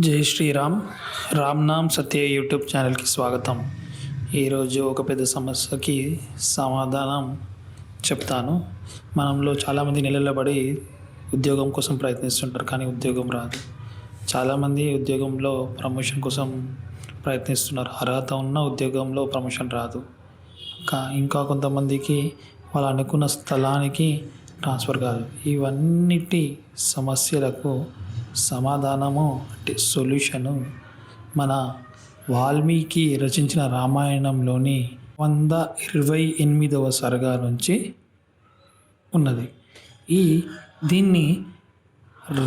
జై శ్రీరామ్. రామ్ నామ్ సత్య యూట్యూబ్ ఛానల్కి స్వాగతం. ఈరోజు ఒక పెద్ద సమస్యకి సమాధానం చెప్తాను. మనంలో చాలామంది నిలబడి ఉద్యోగం కోసం ప్రయత్నిస్తుంటారు కానీ ఉద్యోగం రాదు. చాలామంది ఉద్యోగంలో ప్రమోషన్ కోసం ప్రయత్నిస్తున్నారు. అర్హత ఉన్న ఉద్యోగంలో ప్రమోషన్ రాదు. కా ఇంకా కొంతమందికి వాళ్ళు అనుకున్న స్థలానికి ట్రాన్స్ఫర్ కాదు. ఇవన్నిటి సమస్యలకు సమాధానము అంటే సొల్యూషను. మన వాల్మీకి రచించిన రామాయణంలోని వంద ఇరవై ఎనిమిదవ సరగా నుంచి ఉన్నది. ఈ దీన్ని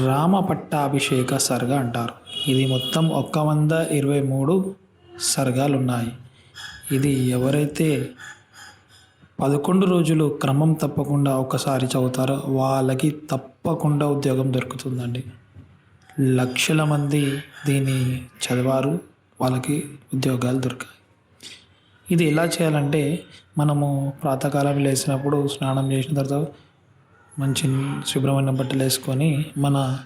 రామ పట్టాభిషేక సర్గ అంటారు. ఇది మొత్తం ఒక్క వంద ఇరవై మూడు సర్గాలు ఉన్నాయి ఇది ఎవరైతే పదకొండు రోజులు క్రమం తప్పకుండా ఒకసారి చదువుతారో వాళ్ళకి తప్పకుండా ఉద్యోగం దొరుకుతుందండి. లక్షల మంది దీన్ని చదివారు. వాళ్ళకి ఉద్యోగాలు దొరికాయి. ఇది ఎలా చేయాలంటే మనము ప్రాతకాలం లేచినప్పుడు స్నానం చేసిన తర్వాత మంచి శుభ్రమైన బట్టలు వేసుకొని మన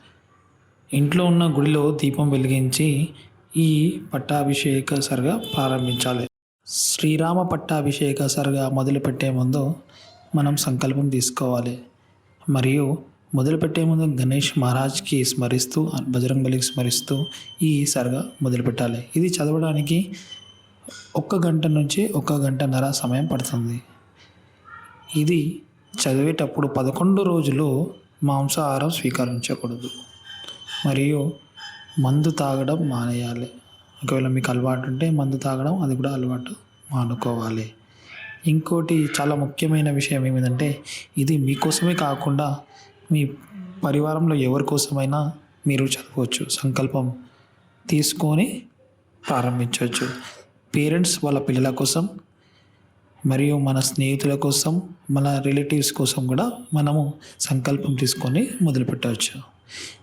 ఇంట్లో ఉన్న గుడిలో దీపం వెలిగించి ఈ పట్టాభిషేక సరిగా ప్రారంభించాలి. శ్రీరామ పట్టాభిషేక సరిగా మొదలుపెట్టే ముందు మనం సంకల్పం తీసుకోవాలి. మరియు మొదలుపెట్టే ముందు గణేష్ మహారాజ్కి స్మరిస్తూ బజరంగబలికి స్మరిస్తూ ఈ సరగా మొదలుపెట్టాలి. ఇది చదవడానికి ఒక్క గంట నుంచి ఒక గంటన్నర సమయం పడుతుంది. ఇది చదివేటప్పుడు పదకొండు రోజులు మాంసాహారం స్వీకరించకూడదు. మరియు మందు తాగడం మానేయాలి. ఒకవేళ మీకు అలవాటు ఉంటే మందు తాగడం అది కూడా అలవాటు మానుకోవాలి. ఇంకోటి చాలా ముఖ్యమైన విషయం ఏమిటంటే ఇది మీకోసమే కాకుండా మీ పరివారంలో ఎవరి కోసమైనా మీరు చదవచ్చు. సంకల్పం తీసుకొని ప్రారంభించవచ్చు. పేరెంట్స్ వాళ్ళ పిల్లల కోసం మరియు మన స్నేహితుల కోసం మన రిలేటివ్స్ కోసం కూడా మనము సంకల్పం తీసుకొని మొదలుపెట్టవచ్చు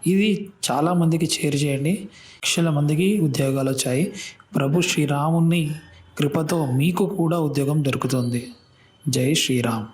ఇది చాలామందికి చేరు చేయండి. లక్షల మందికి ఉద్యోగాలు వచ్చాయి. ప్రభు శ్రీరాముని కృపతో మీకు కూడా ఉద్యోగం దొరుకుతుంది. జై శ్రీరామ్.